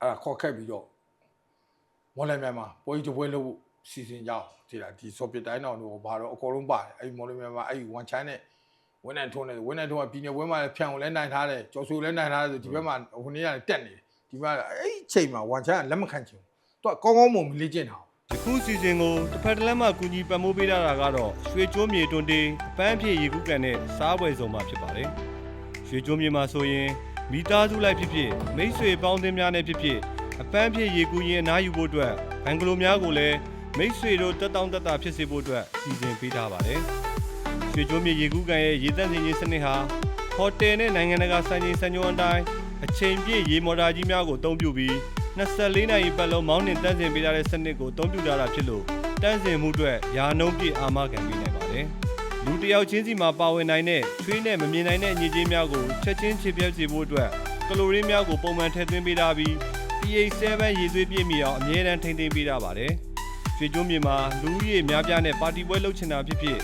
အဲ့ဒါခေါ်ခက်ပြီးတော့မော်လမြိုင်မှာပွဲကြီးတစ်ပွဲလုပ်ဖို့စီစဉ်ကြအောင်ဒီလားဒီဆော့ပစ်တိုင်းတော်တို့ဘာတော့အကုန်လုံးပါတယ်အဲ့ဒီမော်လမြိုင်မှာအဲ့ဒီဝန်ချမ်းနဲ့ဝင်းနိုင်ထုံးနဲ့ဝင်းနိုင်ထုံးကပြည်နယ်ပွဲမှာလည်းဖြန့်ကိုလည်းနိုင်ထားတယ်ကျော်ဆူလည်းနိုင်ထားတယ်ဆိုဒီဘက်မှာဟိုနေ့ကလည်းတက်နေတယ်ဒီဘက်အဲ့ဒီချိန်မှာဝန်ချမ်းကလက်မခံချင်ဘူးသူကကောင်းကောင်းမွန်မလေးကျင့်တာယခုစီစဉ်ကိုတစ်ဖက်တစ်လက်မှကူညီပံ့ပိုးပေးထားတာကတော့ရွှေကျွန်းမြေတွန်တေးအပန်းဖြည့်ရေကူးကန်နဲ့စားပွဲစုံမှာဖြစ်ပါတယ်။ရွှေကျွန်းမြေမှာဆိုရင် မိသားစုလိုက်ဖြစ်ဖြစ်မိတ်ဆွေပေါင်းသင်းများနဲ့ဖြစ်ဖြစ်အပန်းဖြည့်ရေကူးရင်အနားယူဖို့အတွက်ဘန်ဂလိုများကိုလည်းမိတ်ဆွေတို့တက်တောင့်တက်တာဖြစ်စေဖို့အတွက်စီစဉ်ပေးထားပါတယ်။ရွှေကျွန်းမြေရေကူးကန်ရဲ့ရေသက်စင်ကြီးစနစ်ဟာဟိုတယ်နဲ့နိုင်ငံတကာစံချိန်စံညွှန်းအတိုင်းအချိန်ပြည့်ရေမော်တာကြီးများကိုအသုံးပြုပြီး24နာရီပတ်လုံးမောင်းနှင်တန်းစင်ပေးထားတဲ့စနစ်ကိုအသုံးပြုထားတာဖြစ်လို့တန်းစင်မှုအတွက်ယာနှုံးပြည့်အာမခံပေးနိုင်ပါတယ်။ လူတစ်ယောက်ချင်းစီမှာပါဝင်နိုင်တဲ့ချွေးနဲ့မမြင်နိုင်တဲ့ညစ်ကြေးများကိုချက်ချင်းချေပြဲစေဖို့အတွက်ကလိုရင်းများကိုပုံမှန်ထည့်သွင်းပေးထားပြီး pH 7ရေသွေးပြည့်မီအောင်အမြဲတမ်းထိန်းသိမ်းပေးထားပါတယ်။ရွှေကျွန်းမြေမှာလူဦးရေများပြားနဲ့ပါတီပွဲလုပ်ချင်တာဖြစ်ဖြစ်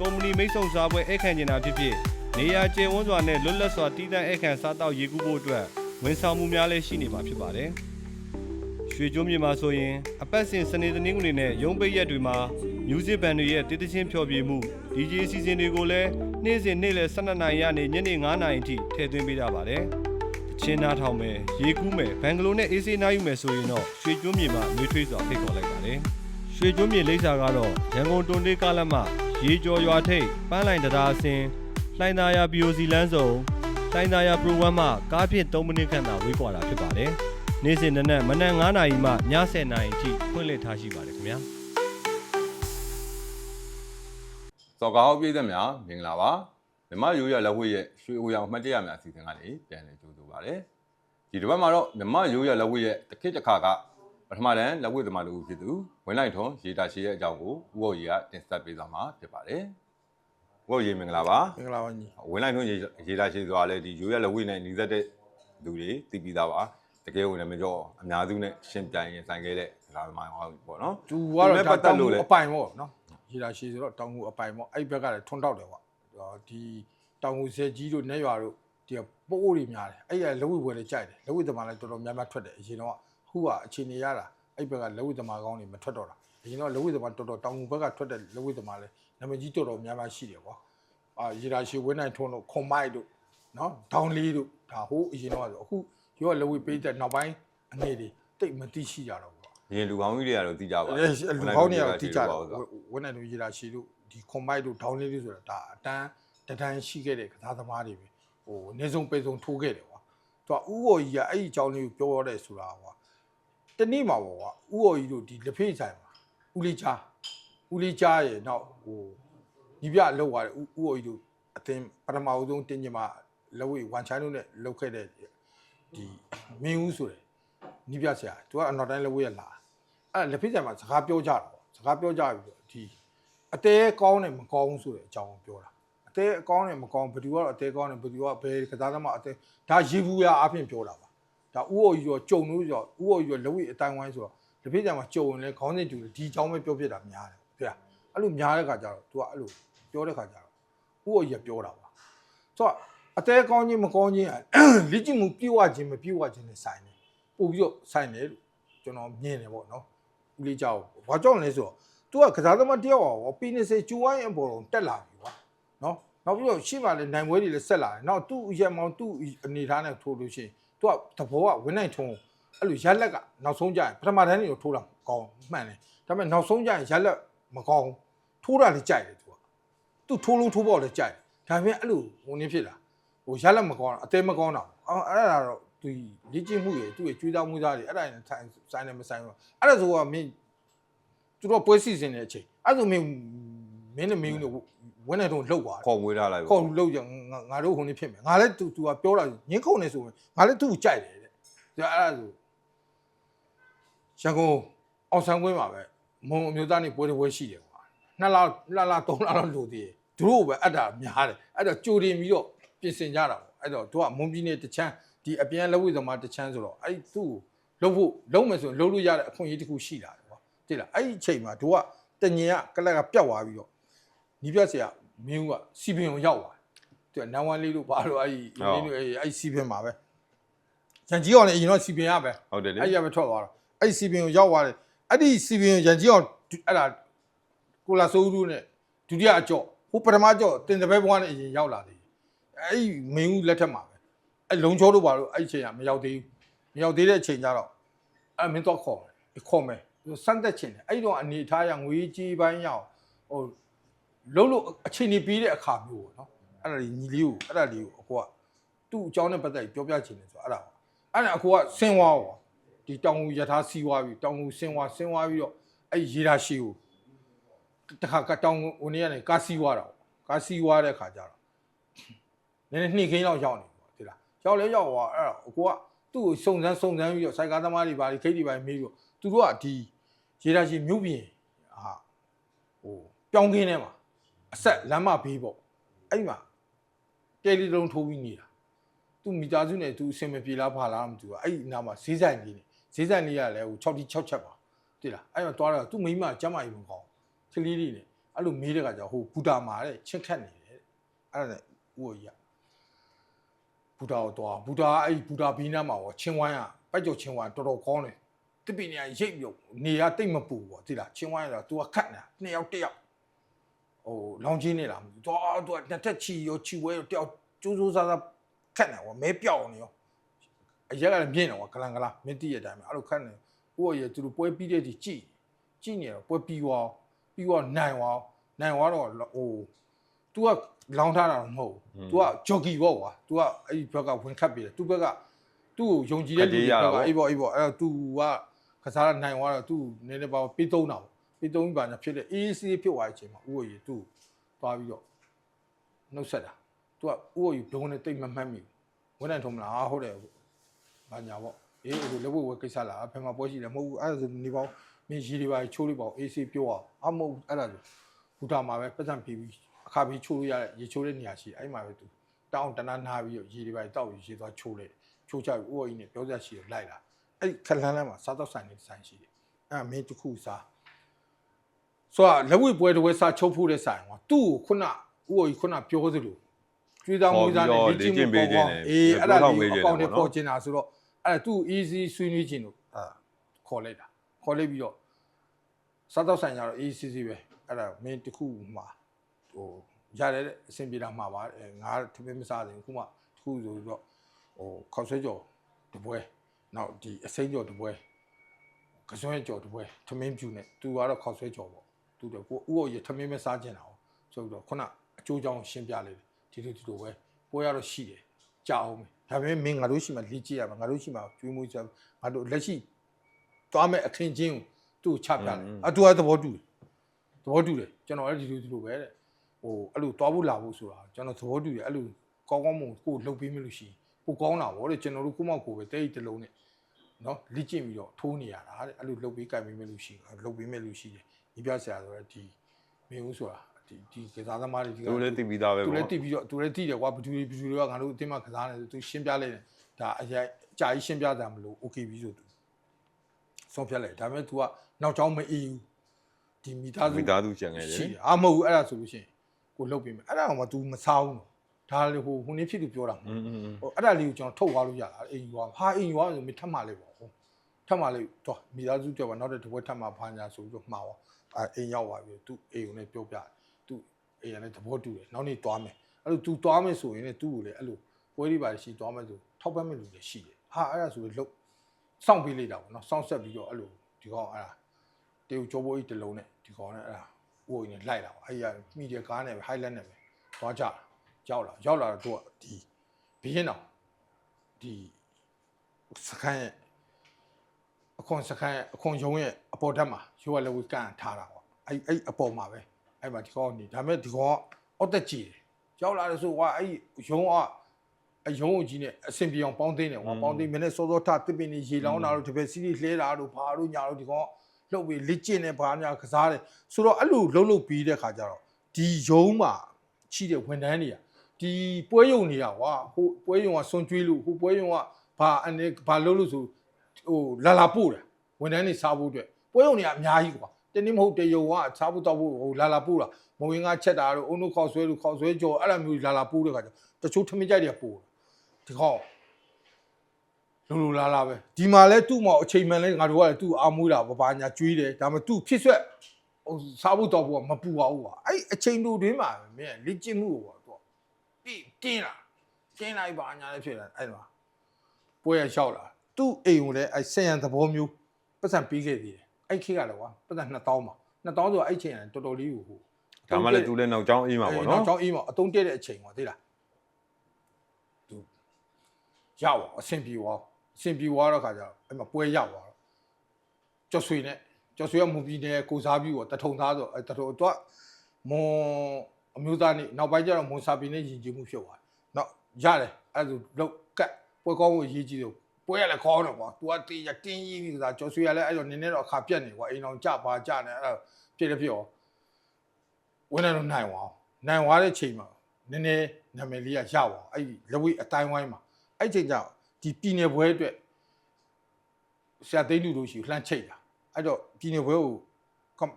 ကုမ္ပဏီမိတ်ဆုံစားပွဲအခန့်ချင်တာဖြစ်ဖြစ်နေရာကျယ်ဝန်းစွာနဲ့လွတ်လပ်စွာတည်တံ့အခန့်စားတောက်ရေကူးဖို့အတွက်ဝန်ဆောင်မှုများလည်းရှိနေမှာဖြစ်ပါတယ်။ရွှေကျွန်းမြေမှာဆိုရင်အပတ်စဉ်စနေတနင်္ဂနွေနဲ့ရုံးပိတ်ရက်တွေမှာ music band တွေရဲ့တည်တချင်းဖျော်ဖြေမှု DJ အစီအစဉ်တွေကိုလည်းနေ့စဉ်နေ့လယ်12နာရီကနေညနေ9နာရီအထိထည့်သွင်းပေးကြပါတယ်။ချင်းနာထောင်မယ်ရေကူးမယ်ဘန်ဂလိုနဲ့အေးစေးနားယူမယ်ဆိုရင်တော့ရွှေကျွန်းမြေမှာနှွေးထွေးစွာဖိတ်ခေါ်လိုက်ပါတယ်။ရွှေကျွန်းမြေလိပ်စာကတော့ရန်ကုန်တွန်တေးကားလမ်းမရေကျော်ရွာထိပ်ပန်းလိုင်တရားအစင်လှိုင်းသာယာ BOC လမ်းစုံလှိုင်းသာယာ program မှာကားဖြင့်3မိနစ်ခန့်သာဝေးကွာတာဖြစ်ပါတယ်။နေ့စဉ်နနက်မနက်9:00နာရီမှည10:00နာရီအထိဖွင့်လှစ်ထားရှိပါတယ်ခင်ဗျာ စော်ကားဟောက်ပြည်သက်များမင်္ဂလာပါမြမရိုးရလက်ဝဲရဲ့ရွှေအိုရောင်အမှတ်တရများအစီအစဉ်ကနေပြန်လည်ကြိုဆိုပါရစေဒီတစ်ပတ်မှာတော့မြမရိုးရလက်ဝဲရဲ့တစ်ခေတ်တစ်ခါကပထမတန်းလက်ဝဲသမားတို့ဖြစ်သူဝင်းလိုက်ထွန်ရေတာရှိရဲ့အကြောင်းကိုဦးဟော်ကြီးကတင်ဆက်ပေးသွားမှာဖြစ်ပါတယ်ဦးဟော်ကြီးမင်္ဂလာပါမင်္ဂလာပါညီဝင်းလိုက်ထွန်ရေရေတာရှိဆိုတာလည်းဒီရိုးရလက်ဝဲနဲ့ညီသက်တဲ့လူတွေသိပြီးသားပါတကယ်ဝင်လည်းမကြောအများစုနဲ့ရှင်းပြိုင်ရင်ဆိုင်ခဲ့တဲ့ဒါမှမဟုတ်ပေါ့နော်သူကတော့သူနဲ့ဒါပတ်သက်တောင်လို့ကိုလေအပိုင်ပေါ့နော် ရေလာရှိဆိုတော့တောင်ကိုအပိုင်ပေါ့အဲ့ဒီဘက်ကလည်းထွန်းတောက်တယ်ပေါ့ဟောဒီတောင်ကိုဆဲကြီးတို့နဲ့ရွာတို့ဒီကပိုးအိုးတွေများတယ်အဲ့ဒီကလက်ဝိပွဲတွေကြိုက်တယ်လက်ဝိသမားလည်းတော်တော်များများထွက်တယ်အရင်တော့ခုကအခြေအနေရတာအဲ့ဒီဘက်ကလက်ဝိသမားကောင်းတွေမထွက်တော့တာအရင်တော့လက်ဝိသမားတော်တော်တောင်ကိုဘက်ကထွက်တဲ့လက်ဝိသမားလည်းနာမည်ကြီးတော်တော်များများရှိတယ်ပေါ့အာရေလာရှိဝင်းနိုင်ထွန်းတို့ခွန်မိုက်တို့နော်ဒေါင်းလေးတို့ဒါဟိုးအရင်တော့ဆိုအခုရောလက်ဝိပေးတဲ့နောက်ပိုင်းအနေတွေတိတ်မသိရှိကြတော့ဘူးပေါ့ ရင်လူကောင်းကြီးတွေကတော့သိကြပါအဲလူကောင်းနေတော့တိကျတော့ဝင်းနိုင်တို့ရေလာရှိတို့ဒီခွန်မိုက်တို့ဒေါင်းလေးတို့ဆိုတာဒါအတန်းတတန်းရှိခဲ့တဲ့ကစားသမားတွေပဲဟိုနေစုံပေစုံထိုးခဲ့တယ်ကွာသူကဥော်ကြီးကအဲ့ဒီအကြောင်းလေးကိုပြောရတဲ့ဆိုတာကွာတနေ့မှာပေါ့ကွာဥော်ကြီးတို့ဒီလက်ဖေးဆိုင်မှာဦးလေးချာဦးလေးချာရဲ့နောက်ဟိုညီပြလောက်သွားတယ်ဥော်ကြီးတို့အတင်းပထမအဆုံးတင်းကျင်မှာလက်ဝဲဝန်ချိုင်းတို့နဲ့လောက်ခဲ့တဲ့ဒီမင်းဦးဆိုတယ်ညီပြဆရာသူကအနောက်တိုင်းလက်ဝဲရလာ အဲ့လက်ဖိတ်ဆိုင်မှာစကားပြောကြတာပေါ့စကားပြောကြပြီးတော့ဒီအတဲကောင်းတယ်မကောင်းဘူးဆိုတဲ့အကြောင်းကိုပြောတာအတဲအကောင်းတယ်မကောင်းဘယ်သူကတော့အတဲကောင်းတယ်ဘယ်သူကဘယ်ကစားသမားအတဲဒါရေဘူးရအဖြစ်ပြောတာပါဒါဥအော်ကြီးတော့ကြုံလို့ဆိုတော့ဥအော်ကြီးတော့လက်ဝိအတိုင်းဝိုင်းဆိုတော့လက်ဖိတ်ဆိုင်မှာကြုံရင်လည်းခေါင်းစဉ်တူတယ်ဒီအကြောင်းပဲပြောဖြစ်တာများတယ်ဗျာအဲ့လိုများတဲ့ခါကျတော့ तू ကအဲ့လိုပြောတဲ့ခါကျတော့ဥအော်ကြီးကပြောတာပါဆိုတော့အတဲကောင်းခြင်းမကောင်းခြင်းကလိကျင့်မှုပြေဝခြင်းမပြေဝခြင်းနဲ့ဆိုင်တယ်ပို့ပြီးတော့ဆိုင်တယ်လို့ကျွန်တော်မြင်တယ်ပေါ့နော် ဦးလေးကြောက်ဘာကြောင့်လဲဆိုတော့ तू ကကစားသမားတယောက်อ่ะပီနေစေကျူဝိုင်းအပေါ်တော့တက်လာပြီကွာနော်နောက်ပြီးတော့ရှေ့မှာလည်းနိုင်ပွဲတွေလည်းဆက်လာတယ်နောက်သူ့ရက်မောင်သူ့အနေထားနဲ့ထိုးလို့ရှိရင် तू ကသဘောကဝင်းနိုင်ထုံးအဲ့လိုရက်လက်ကနောက်ဆုံးကြရင်ပထမတန်းတွေကိုထိုးတာကောင်းမှန်တယ်ဒါပေမဲ့နောက်ဆုံးကြရင်ရက်လက်မကောင်းထိုးတာလည်းကြိုက်တယ် तू က तू ထိုးလုံးထိုးပေါ့လည်းကြိုက်တယ်ဒါပေမဲ့အဲ့လိုဟိုနည်းဖြစ်တာဟိုရက်လက်မကောင်းတာအသေးမကောင်းတာအော်အဲ့ဒါတော့ သူလေ့ကျင့်မှုရယ်သူ့ရဲ့ကြွေးသားမွေးသားတွေအဲ့ဒါနဲ့ဆိုင်နဲ့မဆိုင်ဘူးအဲ့ဒါဆိုကမင်းသူတို့ပွဲစီစဉ်တဲ့အချိန်အဲ့ဆိုမင်းမင်းနဲ့မင်းတို့ဝင်းနေတော့လှုပ်သွားခေါ်မွေးထားလိုက်ခေါ်လှုပ်ကြငါတို့ဟိုနေ့ဖြစ်မယ်ငါလည်း तू तू ကပြောတာငင်းခုန်နေဆိုရင်ငါလည်းသူ့ကိုကြိုက်တယ်တဲ့ဒါအဲ့ဒါဆိုရန်ကုန်အောင်ဆန်းကွင်းမှာပဲမုံအမျိုးသားနေပွဲတစ်ပွဲရှိတယ်ကွာနှစ်လနှစ်လသုံးလလောက်လိုသေးတယ်သူတို့ပဲအပ်တာများတယ်အဲ့တော့ကြိုတင်ပြီးတော့ပြင်ဆင်ကြတာပေါ့အဲ့တော့သူကမုံပြင်းနေတချမ်း ဒီအပြန်လက်ဝိသမားတချမ်းဆိုတော့အဲ့သူ့ကိုလှုပ်ဖို့လုံးမယ်ဆိုရင်လှုပ်လို့ရတဲ့အခွင့်အရေးတစ်ခုရှိလာတယ်ကွာတိလားအဲ့ဒီအချိန်မှာသူကတညင်ကကလက်ကပြတ်သွားပြီးတော့နီးပြဆရာမင်းဦးကစီပင်ကိုရောက်သွားတယ်သူကနန်းဝမ်းလေးတို့ဘာလို့အဲ့ဒီမင်းတို့အဲ့ဒီအဲ့ဒီစီပင်မှာပဲရန်ကြီးအောင်လည်းအရင်တော့စီပင်ရပဲဟုတ်တယ်လေအဲ့ဒီကပဲထွက်သွားတော့အဲ့ဒီစီပင်ကိုရောက်သွားတယ်အဲ့ဒီစီပင်ရန်ကြီးအောင်အဲ့ဒါကိုလာဆိုးလူနဲ့ဒုတိယအကြော့ဟိုပထမကြော့တင်တဲ့ဘဲဘွားနဲ့အရင်ရောက်လာသေးတယ်အဲ့ဒီမင်းဦးလက်ထက်မှာပဲ အဲ့လုံချောတို့ပါလို့အဲ့ဒီအချိန်ကမရောက်သေးဘူးမရောက်သေးတဲ့အချိန်ကျတော့အဲ့မင်းတော့ခေါ်မယ်ခေါ်မယ်စမ်းသက်ချင်တယ်အဲ့ဒီတော့အနေထားရငွေကြီးပိုင်းရောက်ဟိုလုံးလို့အချိန်ကြီးပြီးတဲ့အခါမျိုးပေါ့နော်အဲ့ဒါညီလေးကိုအဲ့ဒါလေးကိုအကိုကသူ့အကြောင်းနဲ့ပတ်သက်ပြီးပြောပြချင်တယ်ဆိုတော့အဲ့ဒါပါအဲ့ဒါအကိုကဆင်းသွားပါဒီတောင်ကိုယထာစီးသွားပြီတောင်ကိုဆင်းသွားဆင်းသွားပြီးတော့အဲ့ရေရာရှိကိုတခါကတောင်ကိုဟိုနေ့ကနေကားစီးသွားတာပေါ့ကားစီးသွားတဲ့ခါကျတော့နည်းနည်းနှိမ့်ခင်းတော့ရောက်နေပေါ့ဒီလား ရောက်လဲရောက်သွားအဲ့တော့အကိုကသူ့ကိုစုံစမ်းစုံစမ်းပြီးတော့စိုက်ကားသမားတွေဘာတွေခိတ်တွေဘာတွေမေးပြီးတော့သူတို့ကဒီရေရာရှိမြို့ပြင်ဟာဟိုပြောင်းခင်းထဲမှာအဆက်လမ်းမဘေးပေါ့အဲ့ဒီမှာတယ်လီလုံးထိုးပြီးနေတာသူမိသားစုနဲ့သူအဆင်မပြေလားဖာလားမသိဘူးအဲ့ဒီနားမှာဈေးဆိုင်လေးနေဈေးဆိုင်လေးကလည်းဟို6တိ6ချက်ပါတိလားအဲ့တော့တွားတော့သူမိမကျမ်းမာရေးမကောင်းကလေးလေးနေအဲ့လိုမေးတဲ့ခါကျဟိုဘူတာမာတဲ့ချစ်ခတ်နေတယ်အဲ့ဒါနဲ့ဥိုကြီးက ဘူတာကိုတွားဘူတာကအဲ့ဒီဘူတာဘီးနားမှာဟောချင်းဝိုင်းကပိုက်ကြော်ချင်းဝိုင်းတော်တော်ကောင်းတယ်တစ်ပင်နေရိပ်ပြုတ်နေရတိတ်မပူပေါ့တိလားချင်းဝိုင်းကတော့ तू ကခတ်နေတာနှစ်ယောက်တစ်ယောက်ဟိုလောင်ချင်းနေလားမသိဘူးတွား तू ကနှစ်ထက်ချီရောချီဝဲရောတယောက်ကျိုးကျိုးစားစားခတ်နေဟောမဲပြောက်နေရောအရက်ကလည်းမြင့်တယ်ကွာကလန်ကလာမင်းတိရဲ့အတိုင်းပဲအဲ့လိုခတ်နေဥပ္ပရဲ့သူတို့ပွဲပြီးတဲ့ဒီကြည်ကြည်နေတော့ပွဲပြီးသွားပြီးသွားနိုင်သွားနိုင်သွားတော့ဟို तू ကလောင်းထားတာတော့မဟုတ်ဘူး तू ကဂျော်ဂီပေါ့ကွာ तू ကအဲ့ဒီဘက်ကဝင်ခတ်ပြီးတယ် तू ဘက်ကသူ့ကိုယုံကြည်တဲ့လူတွေဘက်ကအေးပေါ့အေးပေါ့အဲ့တော့ तू ကကစားရနိုင်သွားတော့ तू နည်းနည်းပါပြီးသုံးတာပေါ့ပြီးသုံးပြီးပါညာဖြစ်တဲ့ AC ဖြစ်သွားတဲ့အချိန်မှာဥပ္ပရေ तू သွားပြီးတော့နှုတ်ဆက်တာ तू ကဥပ္ပရေဘုံနဲ့တိတ်မမှတ်မိဘူးဝန်ထမ်းထုံးမလားဟုတ်တယ် ဘာညာပေါ့အေးဟိုလက်ဖို့ဝဲကိစ္စလားဖယ်မှာပွဲရှိတယ်မဟုတ်ဘူးအဲ့ဒါဆိုနေပေါ့မင်းရီတွေပါချိုးလေးပေါ့အေးစီပြောအောင်အမဟုတ်အဲ့ဒါဆိုဘူတာမှာပဲပတ်စံဖြီးပြီး အခါပြီးချိုးလို့ရတဲ့ရေချိုးတဲ့နေရာရှိအဲ့မှာပဲသူတောင်းတနာနာပြီးတော့ရီတွေပါတောက်ပြီးရေသွားချိုးလိုက်ချိုးချပြီးဥပ္ပကြီးနဲ့ပြောစရာရှိတယ်လိုက်လာအဲ့ခလန်းလန်းမှာစားတော့ဆိုင်နေဆိုင်ရှိတယ်အဲ့မင်းတစ်ခုစားဆိုတော့လက်ဝိပွဲတစ်ဝဲစားချုပ်ဖို့တဲ့ဆိုင်ကွာသူ့ကိုခုနဥပ္ပကြီးခုနပြောသလိုကျွေးသားမွေးသားနဲ့လေ့ကျင့်မှုပေါ့အေးအဲ့ဒါလေးအကောင့်ထဲပေါ်ကျင်တာဆိုတော့အဲ့ဒါသူ့ easy ဆွေးနွေးခြင်းလို့အာခေါ်လိုက်တာခေါ်လိုက်ပြီးတော့စားတော့ဆိုင်ကြတော့ easy စီပဲအဲ့ဒါမင်းတစ်ခုမှာ ဟိုရတယ်တဲ့အဆင်ပြေတာမှာပါအဲငါထမင်းမစားသေးဘူးခုမှတစ်ခုဆိုတော့ဟိုခေါက်ဆွဲကြော်တပွဲနောက်ဒီအစိမ်းကြော်တပွဲကစွဲကြော်တပွဲထမင်းပြူနဲ့သူကတော့ခေါက်ဆွဲကြော်ပေါ့သူတော့ကိုဥအောင်ရထမင်းမစားကျင်တာ哦ဆိုတော့ခုနအကျိုးကြောင့်ရှင်းပြလိုက်တယ်ဒီလိုဒီလိုပဲပွဲရတော့ရှိတယ်ကြာအောင်မယ်ဒါပေမဲ့မင်းငါတို့ရှိမှလေ့ကြည့်ရမှာငါတို့ရှိမှကျွေးမွေးကြငါတို့လက်ရှိသွားမဲ့အခင်းချင်းကိုသူ့ကိုချပြတယ်အတူအသဘောတူတယ်သဘောတူတယ်ကျွန်တော်လည်းဒီလိုဒီလိုပဲတဲ့ ဟိုအဲ့လိုသွားဖို့လာဖို့ဆိုတာကျွန်တော်သဘောတူတယ်အဲ့လိုကောင်းကောင်းမွန်ကိုလှုပ်ပေးမလို့ရှိရင်ပိုကောင်းတာဗောတဲ့ကျွန်တော်တို့ကိုမောက်ကိုပဲတဲ့ဤတစ်လုံးနဲ့နော်လိကျင့်ပြီးတော့ထိုးနေရတာတဲ့အဲ့လိုလှုပ်ပေးကြိုက်ပေးမလို့ရှိရင်လှုပ်ပေးမလို့ရှိတယ်ဒီပြဆရာဆိုတော့ဒီမင်းဦးဆိုတာဒီဒီကစားသမားတွေဒီကသူလည်းသိပြီးသားပဲသူပေါ့လည်းတိပြီးတော့သူလည်းတိတယ်ကွာဘယ်သူတွေဘယ်သူတွေကငါတို့အတင်းမှကစားနေတယ်သူရှင်းပြလိုက်တယ်ဒါအရင်အကြာကြီးရှင်းပြတာမလို့ okay ပြီဆိုသူဆုံးဖြတ်လိုက်ဒါပေမဲ့ तू ကနောက်ကျောင်းမအေးဘူးဒီမိသားစုမိသားစုကျန်ခဲ့တယ်ရှိတယ်အာမဟုတ်ဘူးအဲ့ဒါဆိုလို့ရှိရင် ကိုလှုပ်ပေးမယ်အဲ့ဒါကမှ तू မစားဘူးဒါလေဟိုဟိုနေ့ဖြစ်သူပြောတာမဟုတ်ဟိုအဲ့ဒါလေးကိုကျွန်တော်ထုတ်သွားလို့ရတာအိမ်ယူသွားဟာအိမ်ယူသွားဆိုမထပ်မှလေးပေါ့ဟိုထပ်မှလေးတော့မိသားစုကြောက်ပါနောက်တစ်တစ်ဝက်ထပ်မှဘာညာဆိုပြီးတော့မှာပါအဲအိမ်ရောက်ပါပြီ तू အိမ်ကိုလည်းပြောပြ तू အိမ်ကလည်းသဘောတူတယ်နောက်နေ့သွားမယ်အဲ့လို तू သွားမယ်ဆိုရင်လည်း तू ကိုလည်းအဲ့လိုပွဲတွေပါရှိသွားမယ်ဆိုထောက်ပံ့မဲ့လူတွေရှိတယ်ဟာအဲ့ဒါဆိုလို့လှုပ်စောင့်ပေးလိုက်တာပေါ့နော်စောင့်ဆက်ပြီးတော့အဲ့လိုဒီကောင်အဲ့ဒါတေကိုကြောပိုးကြီးတစ်လုံးနဲ့ဒီကောင်နဲ့အဲ့ဒါ ဥိုးကြီးနဲ့လိုက်လာပါအဲ့ဒီကမီဒီယာကားနဲ့ပဲ highlight နဲ့ပဲသွားကြတာရောက်လာရောက်လာတော့သူကဒီဘီရင်တော်ဒီစကန်ရဲ့အခွန်စကန်ရဲ့အခွန်ရုံးရဲ့အပေါ်ဓာတ်မှာရိုးရလက်ဝီကန်ထားတာပေါ့အဲ့အဲ့အပေါ်မှာပဲအဲ့မှာဒီကောင်နေဒါပေမဲ့ဒီကောင်ကအော့တက်ကြည့်တယ်ရောက်လာတယ်ဆိုကွာအဲ့ရုံးကအယုံကိုကြီးနဲ့အဆင်ပြေအောင်ပေါင်းသိမ်းတယ်ကွာပေါင်းသိမ်းမင်းနဲ့စောစောထတစ်ပင်နေရေလောင်းတာတို့တပည့်စီးစီးလှဲတာတို့ဘာတို့ညာတို့ဒီကောင် လှုပ်ပြီးလက်ကျင့်နေဘာညာကစားတယ်ဆိုတော့အဲ့လိုလှုပ်လှုပ်ပြီးတဲ့ခါကျတော့ဒီရုံးမှာရှိတဲ့ဝန်ထမ်းတွေကဒီပွဲယုံနေရကွာဟိုပွဲယုံကစွန်ကျွေးလို့ဟိုပွဲယုံကဘာအနေဘာလှုပ်လို့ဆိုဟိုလာလာပို့တယ်ဝန်ထမ်းတွေစားဖို့အတွက်ပွဲယုံတွေကအများကြီးကွာတနေ့မဟုတ်တယုံကစားဖို့တော့ဖို့ဟိုလာလာပို့တာမဝင်ကချက်တာတို့အုံတို့ခေါက်ဆွဲတို့ခေါက်ဆွဲကြော်အဲ့လိုမျိုးလာလာပို့တဲ့ခါကျတချို့ထမင်းကြိုက်တွေကပို့တယ်ဒီကောင် လူလူလားလားပဲဒီမှာလဲသူ့မောင်အချိန်မှန်လဲငါတို့ကလည်းသူ့အာမွေးတာဘာဘာညာကျွေးတယ်ဒါပေမဲ့သူ့ဖြစ်ဆွက်ဟိုစားဖို့တော့ဘူးကမပူပါဘူးကွာအဲ့အချိန်တူတွင်းမှာမင်းလေ့ကျင့်မှုကိုကွာသူကပြတင်းလာကျင်းလိုက်ပါညာလည်းဖြစ်လာအဲ့မှာပွဲရလျှောက်လာသူ့အိမ်ကိုလည်းအဲ့ဆင်ရန်သဘောမျိုးပတ်စံပေးခဲ့သေးတယ်အဲ့ခေတ်ကလည်းကွာပတ်စံ2000ပါ2000ဆိုအဲ့ချိန်ကတော်တော်လေးကိုဟိုဒါမှလည်းသူလည်းနောက်ကျောင်းအေးမှာပေါ့နော်ကျောင်းအေးမှာအတုံးတက်တဲ့အချိန်ပေါ့သိလားသူရပါအဆင်ပြေသွားအ ဆင်ပြေသွားတော့ခါကျတော့အဲ့မှာပွဲရသွားတော့ကျော်ဆွေနဲ့ကျော်ဆွေကမူပြီးနေကိုစားပြီးတော့တထုံသားဆိုအဲ့တထုံတော့မွန်အမျိုးသားနေနောက်ပိုင်းကျတော့မွန်စာပီနဲ့ယဉ်ကျေးမှုဖြစ်သွားနောက်ရတယ်အဲ့ဒါဆိုလောက်ကတ်ပွဲကောင်းဖို့ရေးကြည့်တော့ပွဲရလည်းခေါင်းတော့ကွာ तू ကတေးရတင်းကြီးပြီးကစားကျော်ဆွေကလည်းအဲ့တော့နည်းနည်းတော့အခါပြက်နေကွာအိမ်အောင်ကြပါကြနေအဲ့ဒါဖြစ်တယ်ဖြစ်ရောဝင်နေတော့နိုင်သွားအောင်နိုင်သွားတဲ့ချိန်မှာနည်းနည်းနာမည်လေးကရသွားအောင်အဲ့ဒီလက်ဝိအတိုင်းဝိုင်းမှာအဲ့ချိန်ကျတော့ ဒီပြည်နယ်ဘွဲအတွက်ဆရာသိန်းလူတို့ရှိလှမ်းချိတ်တာအဲ့တော့ပြည်နယ်ဘွဲကိုကမ်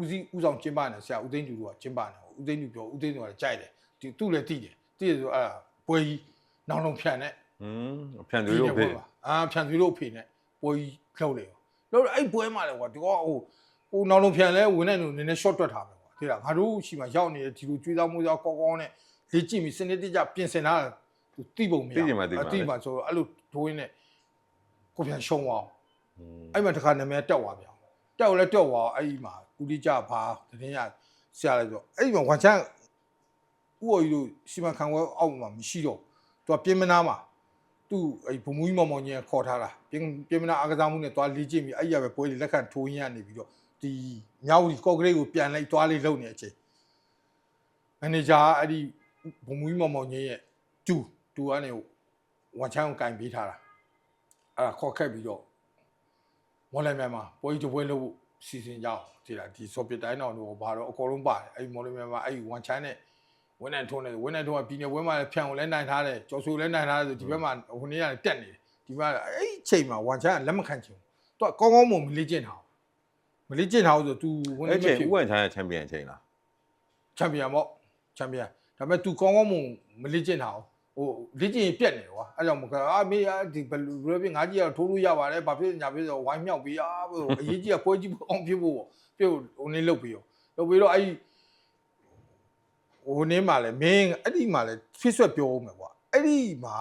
ဦးစီးဦးဆောင်ကျင်းပနေဆရာဦးသိန်းလူတို့ကကျင်းပနေဦးသိန်းလူပြောဦးသိန်းလူကလည်းကြိုက်တယ်ဒီသူ့လည်းသိတယ်သိတယ်ဆိုအဲ့ဒါဘွဲကြီးနောင်လုံးဖြန်နဲ့อืมဖြန်သူတို့ဖေးအာဖြန်သူတို့ဖေနဲ့ပွဲကြီးလှုပ်လေရောလှုပ်အဲ့ပွဲမှာလေကွာဒီကောဟိုဟိုနောက်လုံးဖြန်လဲဝင်နေလို့နည်းနည်း short တွက်ထားမယ်ကွာဒီလားငါတို့ရှိမှရောက်နေတဲ့ဒီလိုကြွေးသားမှုသားကောကောနဲ့လေ့ကျင့်ပြီးစနစ်တကျပြင်ဆင်ထားတာ သူတိပုံမရတိမှဆိုတော့အဲ့လိုဒိုးရင်းနဲ့ကိုပြန်ရှုံးအောင်အဲ့မှာတခါနာမည်တက်သွားပြန်တက်လဲတက်သွားအဲ့ဒီမှာကုတိကြဖာတရင်ရဆရာလိုက်ဆိုအဲ့ဒီမှာဝန်ချမ်းဥအော်ကြီးတို့စီမံခန့်ခွဲအောက်မှာမရှိတော့သူကပြင်မနာမှာသူ့အဲ့ဘုံမူကြီးမောင်မောင်ကြီးကခေါ်ထားတာပြင်ပြင်မနာအားကစားမှုနဲ့သွားလေ့ကျင့်ပြီးအဲ့ရပဲပွဲလေးလက်ခံထိုးရင်းရနေပြီးတော့ဒီမြောက်ဒီကော့ဂရိတ်ကိုပြန်လိုက်သွားလေးလုပ်နေတဲ့အချိန်မန်နေဂျာကအဲ့ဒီဘုံမူကြီးမောင်မောင်ကြီးရဲ့တူ တူကနေဝန်ချမ်းကိုကင်ပေးထားတာအဲ့ဒါခေါ်ခက်ပြီးတော့မော်လမြိုင်မှာပွဲကြီးတစ်ပွဲလုပ်ဖို့စီစဉ်ကြအောင်ဒီလားဒီဆော့ပစ်တိုင်းတော်တို့ဘာတော့အကုန်လုံးပါတယ်အဲ့ဒီမော်လမြိုင်မှာအဲ့ဒီဝန်ချမ်းနဲ့ဝင်းနိုင်ထုံးတယ်ဝင်းနိုင်ထုံးကပြည်နယ်ဝင်းမှာလည်းဖြန်ကိုလည်းနိုင်ထားတယ်ကျော်ဆူလည်းနိုင်ထားတယ်ဆိုဒီဘက်မှာဟိုနေ့ကလည်းတက်နေတယ်ဒီဘက်အဲ့အချိန်မှာဝန်ချမ်းကလက်မခံချင်ဘူးသူကကောင်းကောင်းမမလေးကျင့်ထားအောင်မလေးကျင့်ထားအောင်ဆို तू ဝင်းအဲ့နေချိန်ဖြစ်ဥဝန်ချမ်းရဲ့ချန်ပီယံအချိန်လားချန်ပီယံပေါ့ချန်ပီယံဒါပေမဲ့ तू ကောင်းကောင်းမမလေးကျင့်ထားအောင် ဟိုလေးကျင့်ရင်ပြက်နေတယ်ကွာအဲ့ကြောင့်မကအာမေးအာဒီဘယ်လိုဖြစ်ငါကြီးကထိုးလို့ရပါတယ်ဘာဖြစ်ညာဖြစ်ဆိုဝိုင်းမြောက်ပြီးအာဟိုအရေးကြီးကပွဲကြီးအောင်ဖြစ်ဖို့ပေါ့ပြုတ်ဟိုနေ့လုတ်ပြီးရောလုတ်ပြီးတော့အဲ့ဒီဟိုနေ့မှာလဲမင်းအဲ့ဒီမှာလဲဖြစ်ဆွက်ပြောဦးမယ်ကွာအဲ့ဒီမှာ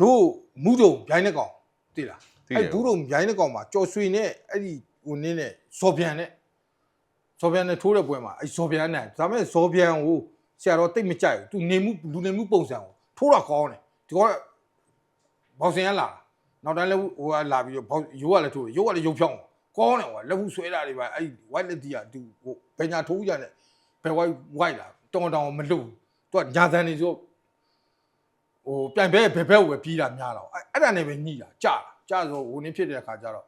တို့မူတုံဗျိုင်းတဲ့ကောင်သိလားအဲ့ဘူးတုံဗျိုင်းတဲ့ကောင်မှာကြော်ဆွေနဲ့အဲ့ဒီဟိုနေ့နဲ့ဇော်ပြန်နဲ့ဇော်ပြန်နဲ့ထိုးတဲ့ပွဲမှာအဲ့ဇော်ပြန်နဲ့ဒါပေမဲ့ဇော်ပြန်ကိုဆရာတော်တိတ်မကြိုက်ဘူးသူနေမှုလူနေမှုပုံစံကို ထိုးတာကောင်းတယ်ဒီကောဘောက်စင်ကလာနောက်တိုင်းလဲဟိုကလာပြီးတော့ဘောက်ရိုးကလည်းထိုးတယ်ရိုးကလည်းရုပ်ဖြောင်းကောင်းတယ်ကွာလက်ဖူးဆွဲတာတွေပါအဲ့ white လက်တီကသူဟိုပညာထိုးကြတယ်ဘယ် white white လာတောင်းတောင်းမလို့သူကညာတန်းနေဆိုဟိုပြန်ဘဲဘယ်ဘက်ကိုပဲပြီးတာများတော့အဲ့အဲ့ဒါနဲ့ပဲညှိတာကြာကြာဆိုဟိုနည်းဖြစ်တဲ့အခါကျတော့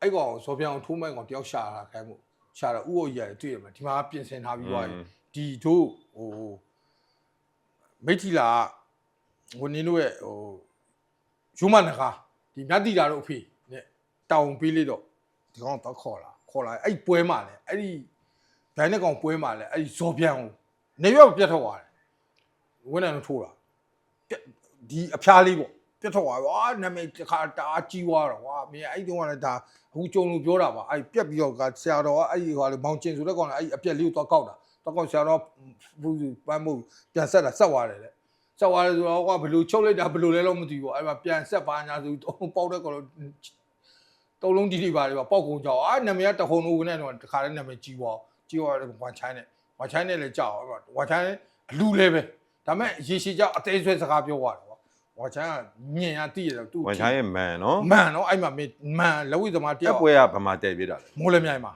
အဲ့ကောင်ဇော်ပြောင်ထိုးမဲ့ကောင်တယောက်ရှာတာခိုင်းမှုရှာတော့ဥအိုကြီးရတယ်တွေ့ရမှာဒီမှာပြင်ဆင်ထားပြီးသွားပြီဒီတို့ ဟိုမိထီလာဟိုနင်းတို့ရဲ့ဟိုရုံးမနခါဒီမြတ်တီတာတို့အဖေနဲ့တောင်ပေးလိုက်တော့ဒီကောင်တော့ခေါ်လာခေါ်လာအဲ့ပွဲမှာလေအဲ့ဒီဒိုင်းနဲ့ကောင်ပွဲမှာလေအဲ့ဒီဇော်ပြန်ကိုနေရွက်ပြတ်ထွက်သွားတယ်ဝင်းနိုင်ထိုးတာပြတ်ဒီအဖျားလေးပေါ့ပြတ်ထွက်သွားပြီအာနာမည်တစ်ခါတအားကြီးသွားတော့ကွာမင်းအဲ့ဒီတော့ကလည်းဒါအခုကြုံလို့ပြောတာပါအဲ့ပြက်ပြီးတော့ကဆရာတော်ကအဲ့ဒီဟိုလေမောင်ကျင်ဆိုတဲ့ကောင်လည်းအဲ့အပြက်လေးကိုတော့ကောက်တာ တော့ကောက်ဆရာတော်ဘူးပန်းမို့ပြန်ဆက်တာဆက်သွားတယ်လေဆက်သွားတယ်ဆိုတော့ကွာဘယ်လိုချုပ်လိုက်တာဘယ်လိုလဲတော့မသိဘူးအဲ့မှာပြန်ဆက်ပါညာဆိုတော့ပေါက်တဲ့ကောင်လို့တုံးလုံးတီတီပါလေပါပေါက်ကုန်ကြောက်အာနာမည်ကတခုံလို့ဝင်နေတော့တခါလည်းနာမည်ကြီးသွားကြီးသွားတယ်ဝမ်ချိုင်းနဲ့ဝမ်ချိုင်းနဲ့လည်းကြောက်အဲ့မှာဝမ်ချိုင်းအလူလဲပဲဒါမဲ့ရေရှည်ကြောက်အသေးဆွဲစကားပြောသွားတယ်ကွာဝမ်ချိုင်းကညင်ရတိရတော့သူ့ဝန်ချမ်းရဲ့မန်နော်မန်နော်အဲ့မှာမင်းမန်လက်ဝိသမားတအယောက်ပွဲကဗမာတဲ့ပြတာလေမော်လမြိုင်မှာ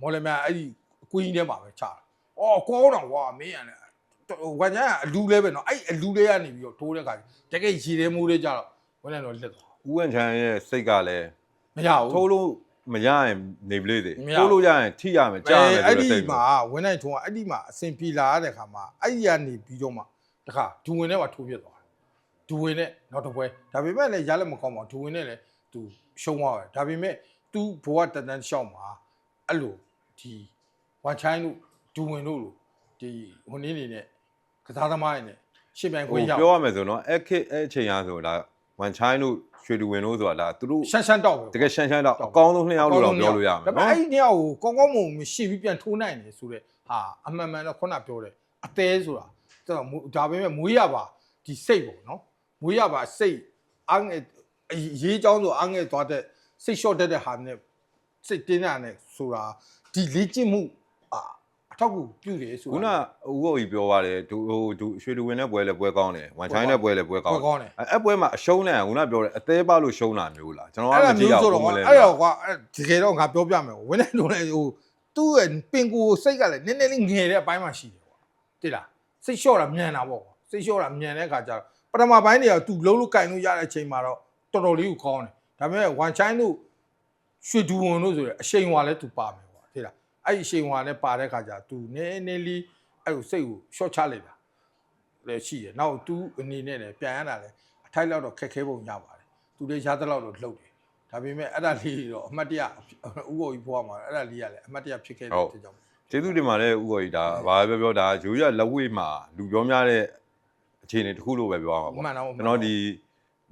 မော်လမြိုင်အဲ့ဒီအကွင်းထဲမှာပဲချတာ။ အော်ကောင်းတော့ကွာမင်းရတယ်။ဝါညာအလူလဲပဲနော်အဲ့အလူလဲကနေပြီးတော့ထိုးတဲ့ခါတကယ်ရေထဲမိုးလေးကြတော့ဝင်းနေတော့လက်သွားဥဝန်ချမ်းရဲ့စိတ်ကလည်းမရဘူးထိုးလို့မရရင်နေပလေးသေးမရဘူးထိုးလို့ရရင်ထိရမယ်ကြားမယ်အဲ့ဆိုဒီတဲ့စိတ်မှာဝင်းနိုင်ထုံးကအဲ့ဒီမှာအစင်ပြေလာတဲ့ခါမှာအဲ့ဒီကနေပြီးတော့မှတခါဒူဝင်ထဲမှာထိုးပြသွားတယ်ဒူဝင်နဲ့နောက်တစ်ပွဲဒါပေမဲ့လည်းရလက်မကောင်းပါဘူးဒူဝင်နဲ့လည်းသူရှုံးသွားတယ်ဒါပေမဲ့သူဘဝတန်တန်ရှောက်မှာအဲ့လိုဒီဝမ်ချိုင်းတို့ ဒူဝင်တို့လိုဒီဟိုနေ့နေနဲ့ကစားသမားတွေနဲ့ရှေ့ပြန်ဟိုခွင့်ရောက်ပြောရမယ်ဆိုတော့အဲ့ခေတ်အဲ့အချိန်အားဆိုဒါဝန်ချိုင်းတို့ရွှေတူဝင်တို့ဆိုတာဒါသူတို့ရှမ်းရှမ်းတော့ပဲ တကယ်ရှမ်းရှမ်းတော့အကောင်းဆုံးနှစ်ယောက်လို့တော့ပြောလို့ရမှာဒါပေမဲ့နော် အဲ့ဒီနှစ်ယောက်ကိုကောင်းကောင်းမွန်မရှိပြီးပြန်ထိုးနိုင်တယ်ဆိုတော့ဟာအမှန်မှန်တော့ခုနပြောတယ်အသေးဆိုတာဒါမူဒါပေမဲ့မွေးရပါဒီစိတ်ပေါ့နော်မွေးရပါစိတ်အငဲအရေးချောင်းဆိုအငဲသွားတဲ့စိတ်လျှော့တတ်တဲ့ဟာနဲ့စိတ်တင်းတာနဲ့ဆိုတာဒီလေ့ကျင့်မှုအာ အထောက်အကူပြုတယ်ဆိုတာခုနဦးကိုကြီးပြောပါတယ်ဒူဟိုဒူရွှေတူဝင်တဲ့ပွဲလည်းပွဲကောင်းတယ်ဝန်ချိုင်းတဲ့ပွဲလည်းပွဲကောင်းပွဲကောင်းတယ်အဲ့အဲ့ပွဲမှာအရှုံးနဲ့ခုနပြောတယ်အသေးပါလို့ရှုံးတာမျိုးလားကျွန်တော်ကအဲ့မဒါကြည့်မျိုးရဆိုဘူးတော့ဘုံမလဲအဲ့တော့ကွာအဲ့တကယ်တော့ငါပြောပြမယ်ဝင်းနေတော့လေဟိုသူ့ရဲ့ပင်ကိုယ်စိတ်ကလည်းနည်းနည်းလေးငယ်တဲ့အပိုင်းမှာရှိတယ်ကွာတိလားစိတ်လျှော့တာမြန်တာပေါ့ကွာစိတ်လျှော့တာမြန်တဲ့အခါကျတော့ပထမပိုင်းတွေကသူလုံးလို့ကင်လို့ရတဲ့အချိန်မှာတော့တော်တော်လေးကိုကောင်းတယ်ဒါပေမဲ့ဝမ်ချိုင်းတို့ရွှေဒူဝန်တို့ဆိုရယ်အရှိန်ဝါလဲသူပါမယ်ကွာတိလား အဲ့ဒီအရှိန်ဝါနဲ့ပါတဲ့အခါကျသူနည်းနည်းလေးအဲ့ကိုစိတ်ကိုရှော့ချလိုက်တာလည်းရှိတယ်နောက်သူအနေနဲ့လည်းပြန်ရတာလည်းအထိုက်လောက်တော့ခက်ခဲပုံရပါတယ်သူလည်းရသလောက်တော့လှုပ်တယ်ဒါပေမဲ့အဲ့ဒါလေးတော့အမှတ်တရဥကိုကြီးဖွားမှာအဲ့ဒါလေးကလည်းအမှတ်တရဖြစ်ခဲ့တဲ့အတွက်ကြောင့်ကျေးဇူးတင်ပါတယ်ဦးကိုကြီးဒါဘာပဲပြောပြောဒါရိုးရလက်ဝိမှာလူပြောများတဲ့အခြေအနေတစ်ခုလို့ပဲပြောရမှာပေါ့မှန်တော့ကျွန်တော်ဒီ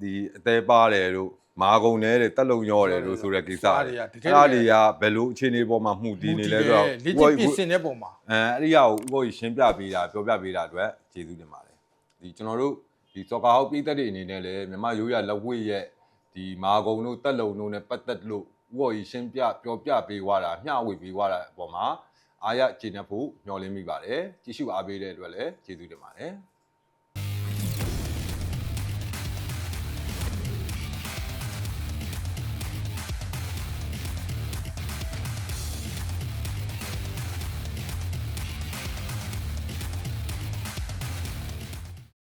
ဒီအသေးပါတယ်တို့ မာကုံနဲ့တဲ့တက်လုံရောတယ်တို့ဆိုတဲ့ကိစ္စတွေအဲ့ဒါတွေကဘယ်လိုအခြေအနေပေါ်မှာမှုတည်နေလဲဆိုတော့လေ့ကျင့်ပြင်ဆင်တဲ့ပုံမှာအဲအဲ့ဒီဟာကိုဦးကိုကြီးရှင်းပြပေးတာပြောပြပေးတာအတွက်ကျေးဇူးတင်ပါတယ်ဒီကျွန်တော်တို့ဒီစော်ကာဟောက်ပြည်သက်တွေအနေနဲ့လည်းမြမရိုးရလက်ဝိရဲ့ဒီမာကုံတို့တက်လုံတို့နဲ့ပတ်သက်လို့ဦးကိုကြီးရှင်းပြပြောပြပေးသွားတာမျှဝေပေးသွားတာအပေါ်မှာအားရကျေနပ်ဖို့မျှော်လင့်မိပါတယ်ကြည့်ရှုအားပေးတဲ့အတွက်လည်းကျေးဇူးတင်ပါတယ်